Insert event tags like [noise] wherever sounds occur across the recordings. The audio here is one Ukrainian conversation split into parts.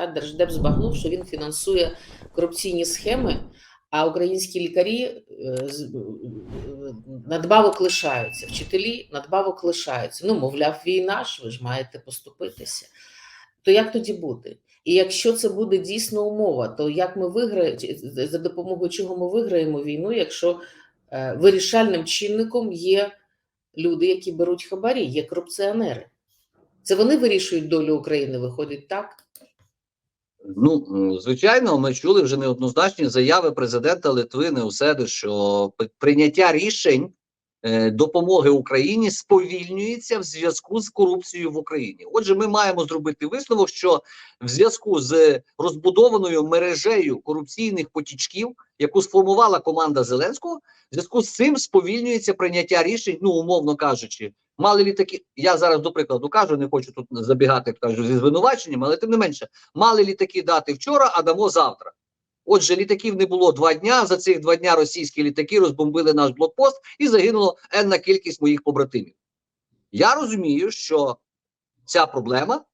Та Держдеп збагнув, що він фінансує корупційні схеми, а українські лікарі е, е, надбавок лишаються, вчителі надбавок лишаються. Ну, мовляв, війна ж, ви ж маєте поступитися. То як тоді бути? І якщо це буде дійсно умова, то як ми виграємо за допомогою чого ми виграємо війну, якщо е, вирішальним чинником є люди, які беруть хабарі, є корупціонери. Це вони вирішують долю України, виходить так? Ну, звичайно, ми чули вже неоднозначні заяви президента Литви Неуседи, що прийняття рішень е, допомоги Україні сповільнюється в зв'язку з корупцією в Україні. Отже, ми маємо зробити висновок, що в зв'язку з розбудованою мережею корупційних потічків, яку сформувала команда Зеленського, в зв'язку з цим сповільнюється прийняття рішень, ну умовно кажучи, мали літаки. Я зараз до прикладу кажу, не хочу тут забігати, кажу, зі звинуваченням, але тим не менше, мали літаки дати вчора, а дамо завтра. Отже, літаків не було два дня. За цих два дня російські літаки розбомбили наш блокпост і загинуло енна кількість моїх побратимів. Я розумію, що ця проблема,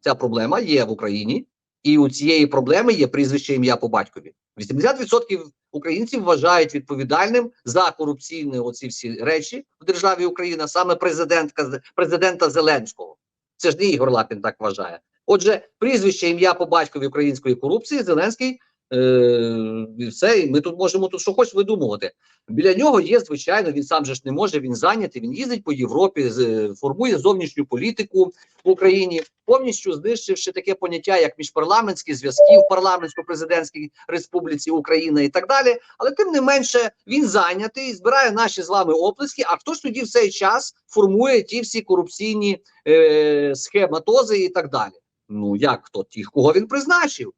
ця проблема є в Україні, і у цієї проблеми є прізвище ім'я по батькові. 80% українців вважають відповідальним за корупційні оці всі речі в державі Україна саме президентка президента Зеленського. Це ж не Ігор Лапін так вважає. Отже, прізвище ім'я по батькові української корупції Зеленський. Е, і все, і ми тут можемо тут що хоч видумувати. Біля нього є, звичайно, він сам же ж не може, він зайнятий, він їздить по Європі, з, формує зовнішню політику в Україні, повністю знищивши таке поняття, як міжпарламентські зв'язки в парламентсько-президентській республіці Україна і так далі. Але тим не менше він зайнятий, збирає наші з вами оплески. А хто ж тоді в цей час формує ті всі корупційні е, схематози і так далі? Ну як хто? Ті, кого він призначив?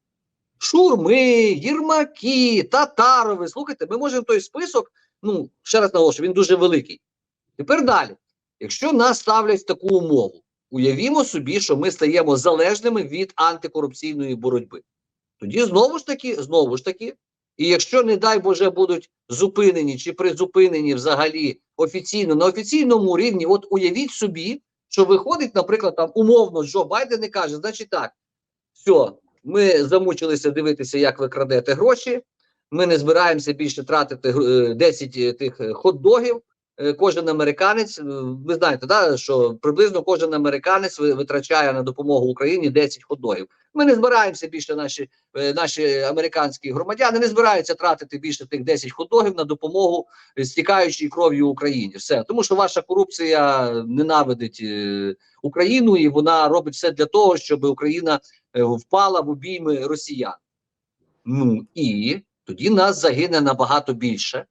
Шурми, Єрмаки, Татарови. Слухайте, ми можемо той список. Ну, ще раз наголошую, він дуже великий. Тепер далі. Якщо нас ставлять таку умову, уявімо собі, що ми стаємо залежними від антикорупційної боротьби. Тоді знову ж таки, знову ж таки, і якщо, не дай Боже, будуть зупинені чи призупинені взагалі офіційно на офіційному рівні, от уявіть собі, що виходить, наприклад, там умовно Джо Байден і каже, значить так, все, ми замучилися дивитися, як ви крадете гроші. Ми не збираємося більше тратити е, 10 е, тих е, хот-догів. Е, Кожен американець, е, ви знаєте, да, що приблизно кожен американець витрачає на допомогу Україні 10 хот-догів. Ми не збираємося більше, наші, е, наші американські громадяни не збираються тратити більше тих 10 хот-догів на допомогу стікаючій кров'ю Україні. Все, тому що ваша корупція ненавидить Україну, і вона робить все для того, щоб Україна впала в обійми росіян. Ну і тоді нас загине набагато більше.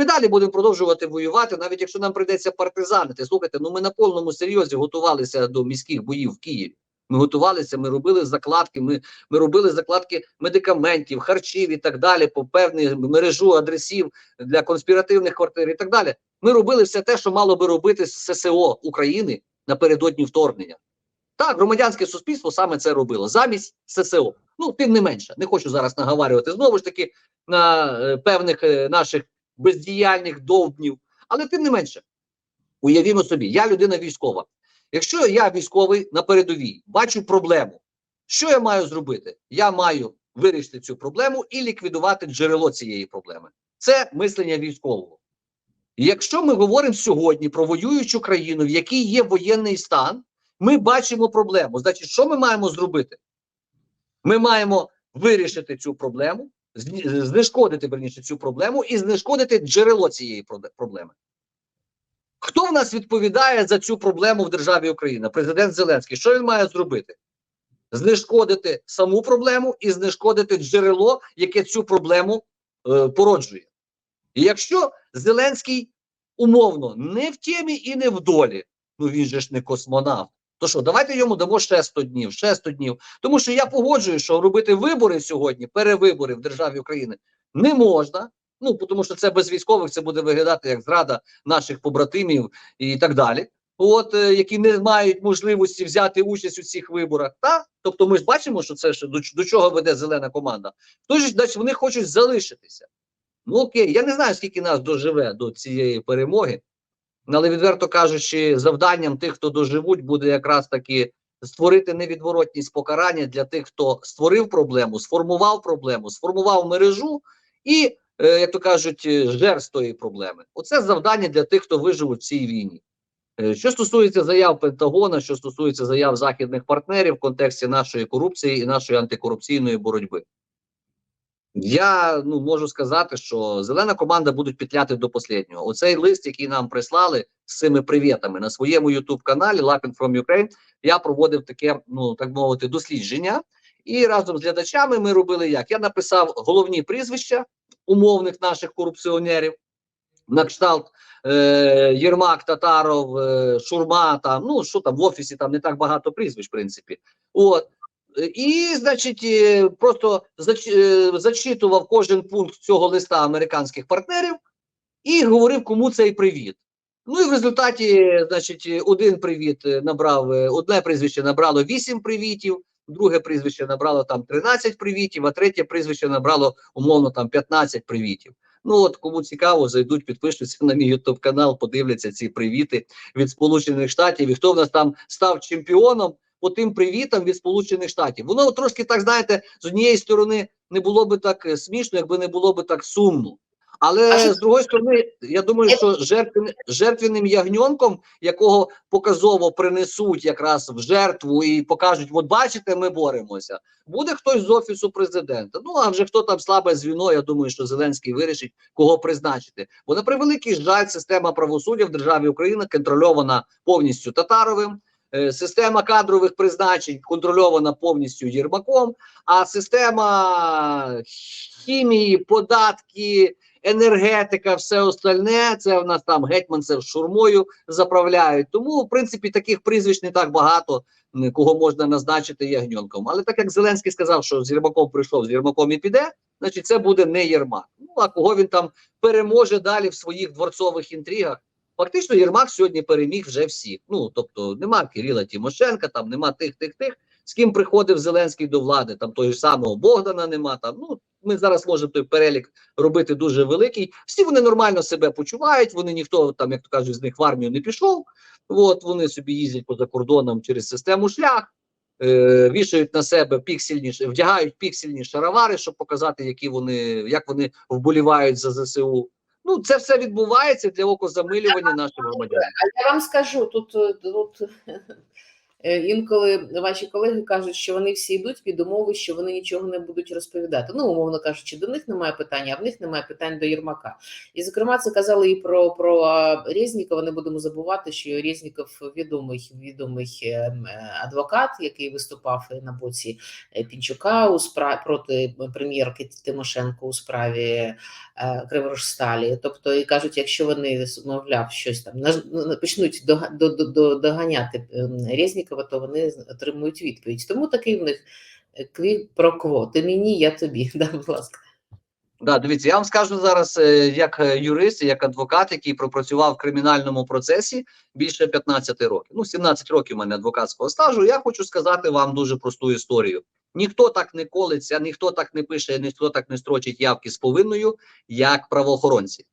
Ми далі будемо продовжувати воювати, навіть якщо нам прийдеться партизанити. Слухайте, ну ми на повному серйозі готувалися до міських боїв в Києві. Ми готувалися, ми робили закладки, ми, ми робили закладки медикаментів, харчів і так далі, по певну мережу адресів для конспіративних квартир і так далі. Ми робили все те, що мало би робити ССО України напередодні вторгнення. Так, громадянське суспільство саме це робило замість ССО. Ну, тим не менше, не хочу зараз наговарювати знову ж таки на е, певних е, наших бездіяльних довбнів. Але тим не менше, уявімо собі, я людина військова. Якщо я військовий на передовій, бачу проблему, що я маю зробити? Я маю вирішити цю проблему і ліквідувати джерело цієї проблеми. Це мислення військового. Якщо ми говоримо сьогодні про воюючу країну, в якій є воєнний стан, ми бачимо проблему. Значить, що ми маємо зробити? Ми маємо вирішити цю проблему, знешкодити верніше цю проблему і знешкодити джерело цієї проблеми. Хто в нас відповідає за цю проблему в державі Україна? Президент Зеленський. Що він має зробити? Знешкодити саму проблему і знешкодити джерело, яке цю проблему е, породжує. І якщо Зеленський умовно не в темі і не в долі, ну він же ж не космонавт. То що, давайте йому дамо ще 100 днів, ще 100 днів. Тому що я погоджую, що робити вибори сьогодні, перевибори в державі України не можна. Ну тому що це без військових це буде виглядати як зрада наших побратимів і так далі. От е, які не мають можливості взяти участь у цих виборах. Та тобто, ми ж бачимо, що це ж до, до чого веде зелена команда. Тож значить, вони хочуть залишитися. Ну окей, я не знаю, скільки нас доживе до цієї перемоги, але відверто кажучи, завданням тих, хто доживуть, буде якраз таки створити невідворотність покарання для тих, хто створив проблему, сформував проблему, сформував мережу і, е, як то кажуть, е, жертв тої проблеми. Оце завдання для тих, хто вижив у цій війні. Е, Що стосується заяв Пентагона, що стосується заяв західних партнерів в контексті нашої корупції і нашої антикорупційної боротьби, я ну можу сказати, що зелена команда будуть петляти до останнього. Оцей лист, який нам прислали з цими привітами на своєму youtube каналі Lapping from Ukraine, я проводив таке, ну так мовити, дослідження. І разом з глядачами ми робили як? Я написав головні прізвища умовних наших корупціонерів на кшталт е, Єрмак, Татаров, е, Шурма, там, ну що там в офісі, там не так багато прізвищ, в принципі. От. І, значить, е, просто е, зачитував кожен пункт цього листа американських партнерів і говорив, кому цей привіт. Ну і в результаті, значить, один привіт набрав, е, одне прізвище набрало 8 привітів, друге прізвище набрало там 13 привітів, а третє прізвище набрало умовно там 15 привітів. Ну от кому цікаво, зайдуть, підпишуться на мій youtube канал, подивляться ці привіти від Сполучених Штатів. І хто в нас там став чемпіоном по тим привітам від Сполучених Штатів. Воно трошки так знаєте, з однієї сторони не було би так е, смішно, якби не було би так сумно. Але А з другої сторони, я думаю, що жертвен, жертвенним ягньонком, якого показово принесуть якраз в жертву і покажуть: от бачите, ми боремося. Буде хтось з офісу президента. Ну а вже хто там слабе звіно, я думаю, що Зеленський вирішить, кого призначити. Бо на превеликий жаль, система правосуддя в державі Україна контрольована повністю Татаровим. Е, Система кадрових призначень контрольована повністю Єрмаком, а система хімії, податки, енергетика, все остальне, це в нас там гетьманцев шурмою заправляють. Тому, в принципі, таких прізвищ не так багато, кого можна назначити ягньонком. Але так як Зеленський сказав, що з Єрмаком прийшов, з Єрмаком і піде, значить це буде не Єрмак. Ну а кого він там переможе далі в своїх дворцових інтригах? Фактично, Єрмак сьогодні переміг вже всіх. Ну тобто нема Кирила Тимошенка, там нема тих, тих, тих. З ким приходив Зеленський до влади, там того ж самого Богдана нема. Там ну ми зараз можемо той перелік робити дуже великий. Всі вони нормально себе почувають. Вони ніхто там, як то кажуть, з них в армію не пішов. От вони собі їздять поза кордоном через систему шлях, е, вішають на себе піксельні, вдягають піксельні шаровари, щоб показати, які вони, як вони вболівають за ЗСУ. Ну, це все відбувається для окозамилювання наших громадян. А я вам скажу, тут, тут інколи ваші колеги кажуть, що вони всі йдуть під умови, що вони нічого не будуть розповідати. Ну, умовно кажучи, до них немає питання, а в них немає питань до Єрмака. І, зокрема, це казали і про, про Резнікова. Не будемо забувати, що Резніков відомий, відомий е, е, адвокат, який виступав на боці е, Пінчука у справі проти прем'єрки Тимошенко у справі е, Криворожсталі. Тобто, і кажуть, якщо вони мовляв щось там почнуть до- до- доганяти ем, Резнікова, то вони отримують відповідь. Тому такий в них е, про кво. Мені, я тобі. [laughs] Да, будь ласка. Да, дивіться, я вам скажу зараз, е, як е, юрист, як адвокат, який пропрацював в кримінальному процесі більше 15 років. Ну, 17 років у мене адвокатського стажу. Я хочу сказати вам дуже просту історію. Ніхто так не колиться, ніхто так не пише, ніхто так не строчить явки з повинною, як правоохоронці.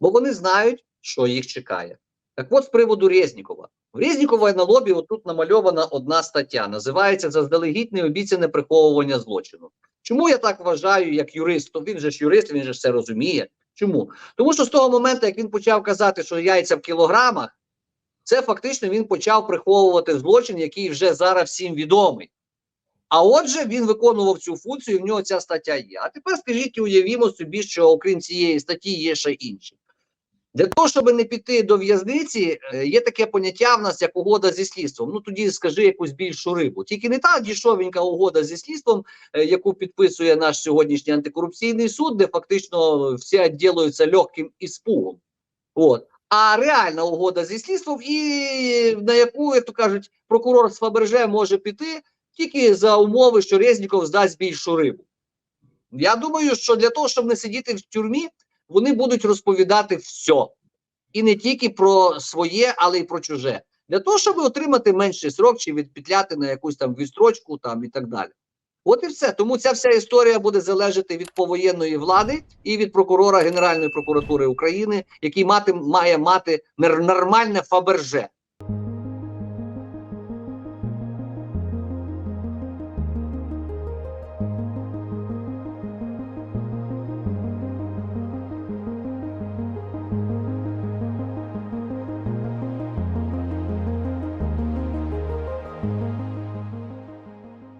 Бо вони знають, що їх чекає. Так от з приводу Резнікова. В Резнікова на лобі отут намальована одна стаття. Називається Заздалегідь необіцяне приховування злочину. Чому я так вважаю, як юрист? То він же ж юрист, він же ж все розуміє. Чому? Тому що з того моменту, як він почав казати, що яйця в кілограмах, це фактично він почав приховувати злочин, який вже зараз всім відомий. А отже, він виконував цю функцію, і в нього ця стаття є. А тепер скажіть, уявімо собі, що окрім цієї статті є ще інші. Для того, щоб не піти до в'язниці, е, є таке поняття в нас, як угода зі слідством. Ну тоді скажи якусь більшу рибу. Тільки не та дішовенька угода зі слідством, е, яку підписує наш сьогоднішній антикорупційний суд, де фактично всі відділуються легким іспугом. От. А реальна угода зі слідством, і на яку, як то кажуть, прокурор з Фаберже може піти тільки за умови, що Резніков здасть більшу рибу. Я думаю, що для того, щоб не сидіти в тюрмі, вони будуть розповідати все. І не тільки про своє, але й про чуже. Для того, щоб отримати менший срок чи відпетляти на якусь там відстрочку там і так далі. От і все. Тому ця вся історія буде залежати від повоєнної влади і від прокурора Генеральної прокуратури України, який мати, має мати нормальне фаберже.